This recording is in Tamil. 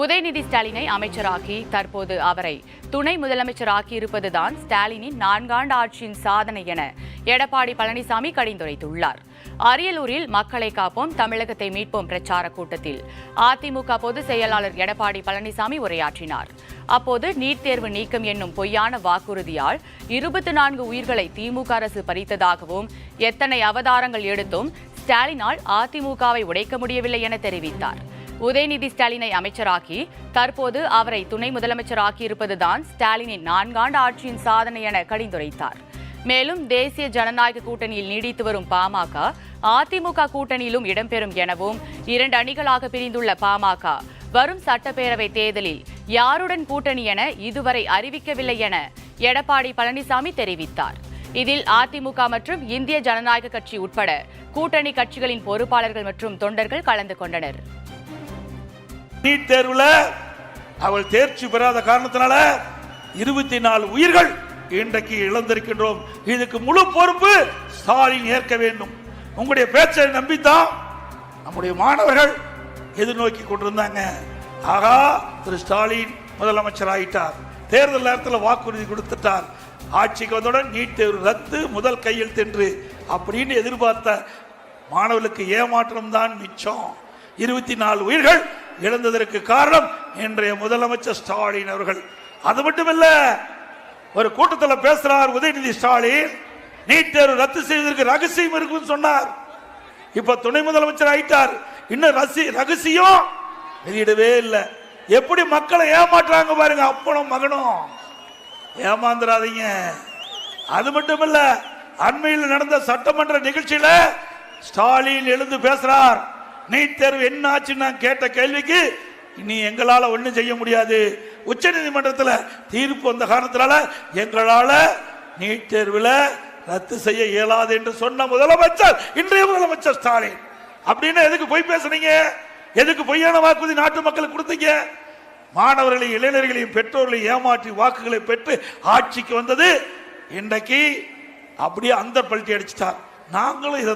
உதயநிதி ஸ்டாலினை அமைச்சராக்கி தற்போது அவரை துணை முதலமைச்சராக்கி இருப்பதுதான் ஸ்டாலினின் நான்காண்டு ஆட்சியின் சாதனை என எடப்பாடி பழனிசாமி கடிந்துரைத்துள்ளார். அரியலூரில் மக்களை காப்போம் தமிழகத்தை மீட்போம் பிரச்சார கூட்டத்தில் அதிமுக பொதுச் செயலாளர் எடப்பாடி பழனிசாமி உரையாற்றினார். அப்போது நீட் தேர்வு நீக்கம் என்னும் பொய்யான வாக்குறுதியால் இருபத்தி நான்கு உயிர்களை திமுக அரசு பறித்ததாகவும் எத்தனை அவதாரங்கள் எடுத்தும் ஸ்டாலினால் அதிமுகவை உடைக்க முடியவில்லை என தெரிவித்தார். உதயநிதி ஸ்டாலினை அமைச்சராக்கி தற்போது அவரை துணை முதலமைச்சராக்கியிருப்பதுதான் ஸ்டாலினின் நான்காண்டு ஆட்சியின் சாதனை என கடிந்துரைத்தார். மேலும் தேசிய ஜனநாயக கூட்டணியில் நீடித்து வரும் பாமக அதிமுக கூட்டணியிலும் இடம்பெறும் எனவும் இரண்டு அணிகளாக பிரிந்துள்ள பாமக வரும் சட்டப்பேரவை தேர்தலில் யாருடன் கூட்டணி என இதுவரை அறிவிக்கவில்லை என எடப்பாடி பழனிசாமி தெரிவித்தார். இதில் அதிமுக மற்றும் இந்திய ஜனநாயக கட்சி உட்பட கூட்டணி கட்சிகளின் பொறுப்பாளர்கள் மற்றும் தொண்டர்கள் கலந்து கொண்டனர். நீட் தேர்வுல அவள் தேர்ச்சி பெறாத காரணத்தினால இருபத்தி நாலு உயிர்கள் இன்றைக்கு இழந்திருக்கின்றோம். இதுக்கு முழு பொறுப்பு ஸ்டாலின் ஏற்க வேண்டும். உங்களுடைய பேச்சை நம்பித்தான் நம்முடைய மாணவர்கள் எதிர்நோக்கி கொண்டிருந்தாங்க. ஆகா திரு ஸ்டாலின் முதலமைச்சர் ஆயிட்டார். தேர்தல் நேரத்தில் வாக்குறுதி கொடுத்துட்டார். ஆட்சிக்கு வந்தவுடன் நீட் தேர்வு ரத்து முதல் கையில் தின்று அப்படின்னு எதிர்பார்த்த மாணவர்களுக்கு ஏமாற்றம் தான் மிச்சம். இருபத்தி நாலு உயிர்கள் இழந்ததற்கு காரணம் இன்றைய முதலமைச்சர் ஸ்டாலின் அவர்கள். அது மட்டுமல்ல ஒரு கூட்டத்தில் பேசுறார் உதயநிதி ஸ்டாலின் நீட் தேர்வு ரத்து செய்வதற்கு ரகசியம் இருக்குன்னு சொன்னார். இப்ப துணை முதலமைச்சர் ஆயிட்டார். இன்னும் ரசி ரகசியம் வெளியிடவே இல்லை. எப்படி மக்களை ஏமாற்றுறாங்க பாருங்க அப்பனும் மகனும். ஏமாந்துடாதீங்க அது மட்டும் அண்மையில் நடந்த சட்டமன்ற நிகழ்ச்சியில ஸ்டாலின் எழுந்து பேசுறார். நீட் தேர்வு என்ன ஆச்சுன்னு நான் கேட்ட கேள்விக்கு இனி எங்களால் ஒன்றும் செய்ய முடியாது. உச்ச நீதிமன்றத்தில் தீர்ப்பு வந்த காரணத்தினால எங்களால் நீட் தேர்வில் ரத்து செய்ய இயலாது என்று சொன்ன முதலமைச்சர் இன்றைய முதலமைச்சர் ஸ்டாலின். அப்படின்னு எதுக்கு பொய் பேசுனீங்க? எதுக்கு பொய்யான வாக்குறுதி நாட்டு மக்களுக்கு கொடுத்தீங்க? மாணவர்களையும் இளைஞர்களையும் பெற்றோர்களையும் ஏமாற்றி வாக்குகளை பெற்று ஆட்சிக்கு வந்தது இன்றைக்கு அப்படியே அந்த பல்ட்டி அடிச்சிட்டார். நாங்களும் இதை